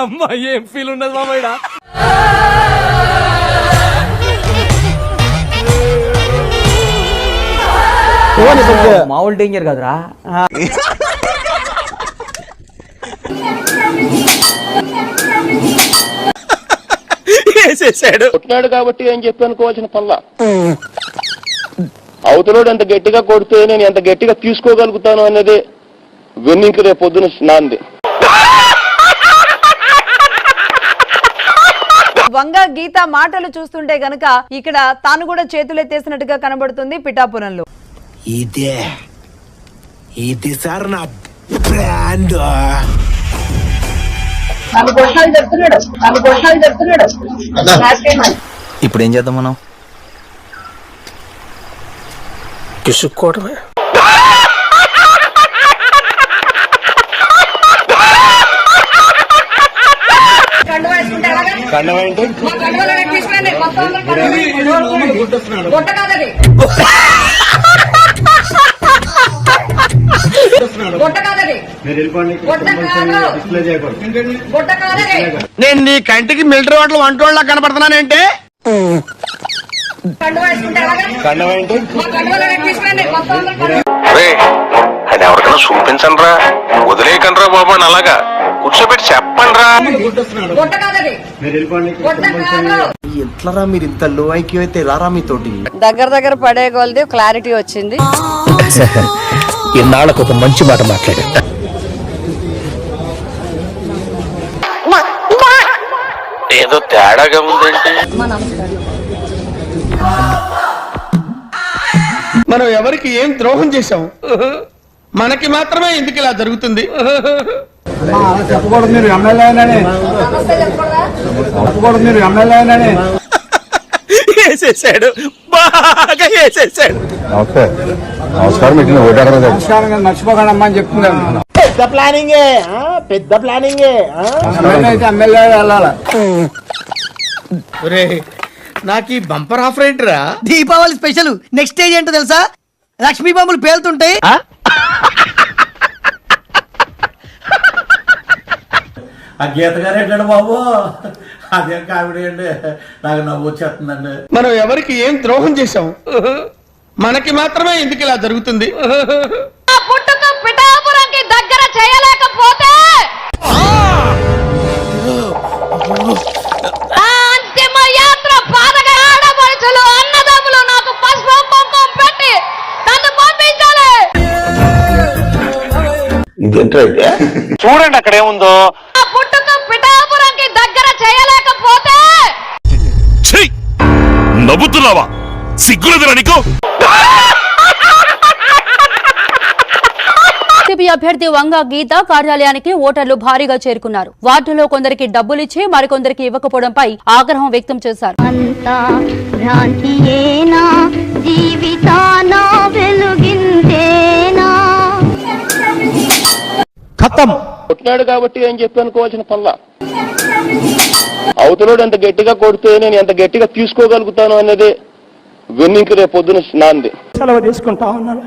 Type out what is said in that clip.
అమ్మ ఏం ఫీల్ ఉన్నది మామయ్య మామూలు డేంజర్ కదరా. వేసేసాడు. కొట్టినాడు కాబట్టి అని చెప్పి అనుకోవాల్సిన పనుల? అవతలోడు ఎంత గట్టిగా కొడితే నేను ఎంత గట్టిగా తీసుకోగలుగుతాను అనేది వెన్నింకి రేపు పొద్దున నాంది. వంగ గీత మాటలు చూస్తుంటే గనక ఇక్కడ తాను కూడా చేతులెత్తేసినట్టుగా కనబడుతుంది పిఠాపురంలో. ఇదే. ఇది సార్ నా బ్రాండ్. ఇప్పుడు ఏం చేద్దాం మనం? పిసుక్కోవడమే నేను నీ కంటికి మిలిటరీ వాటిలో వంటోళ్ళ కనపడుతున్నానంటే అది ఎవరికైనా చూపించండి రా వదిలేయకండి రా బాబు అని అలాగా. కూర్చోబెట్టి చెప్పండి రా ఎట్లరా మీరు ఇంత లో ఐక్యూ అయితే రారా మీతోటి? దగ్గర దగ్గర పడే కొలది క్లారిటీ వచ్చింది. ఇన్నాళ్ళకు ఒక మంచి మాట మాట్లాడు. ఏదో తేడాగా ఉందంటే మనం ఎవరికి ఏం ద్రోహం చేశాం? మనకి మాత్రమే ఎందుకు ఇలా జరుగుతుంది? వేసేసాడు. బాగా వేసేసాడు. నమస్కారం నమస్కారం మర్చిపోకండి అమ్మా అని చెప్తున్నాను. పెద్ద ప్లానింగే పెద్ద ప్లానింగే ఎమ్మెల్యే అయితే ఎమ్మెల్యే వెళ్ళాలి? నాకు ఈ బంపర్ ఆఫర్ ఏంటిరా? దీపావళి స్పెషల్. నెక్స్ట్ స్టేజ్ ఏంటో తెలుసా? లక్ష్మీ బాంబులు పేలుతుంటాయి ఆ గీత గారు ఏంటండి బాబు? అదేం కామెడీ అండి. నాకు నవ్వు వచ్చేస్తుందండి. మనం ఎవరికి ఏం ద్రోహం చేశాం? మనకి మాత్రమే ఎందుకు ఇలా జరుగుతుంది? పుట్టుక పిఠాపురంకి దగ్గర చేయలేకపోతే? ఆ అంతిమ యాత్ర పాదగా ఆడపడుచులు అన్నదమ్ములు నాకు పసుపు కుంకుమ పెట్టి నన్ను పంపించాలి. చూడండి అక్కడ ఏముందో. పిఠాపురంకి దగ్గర చేయలేకపోతే నవ్వుతున్నావా? సిగ్గులేదురా నీకు? వైసీపీ అభ్యర్థి వంగ గీత కార్యాలయానికి ఓటర్లు భారీగా చేరుకున్నారు. వార్డులో కొందరికి డబ్బులిచ్చి మరికొందరికి ఇవ్వకపోవడంపై ఆగ్రహం వ్యక్తం చేశారు. ఖతం. కొట్టినాడు కాబట్టి అని చెప్పి అనుకోవాల్సిన పనుల? అవతలోడు ఎంత గట్టిగా కొడితే నేను ఎంత గట్టిగా తీసుకోగలుగుతాను అనేది వెన్నింకి రేపు పొద్దున నాంది. సెలవు తీసుకుంటా ఉన్నాను.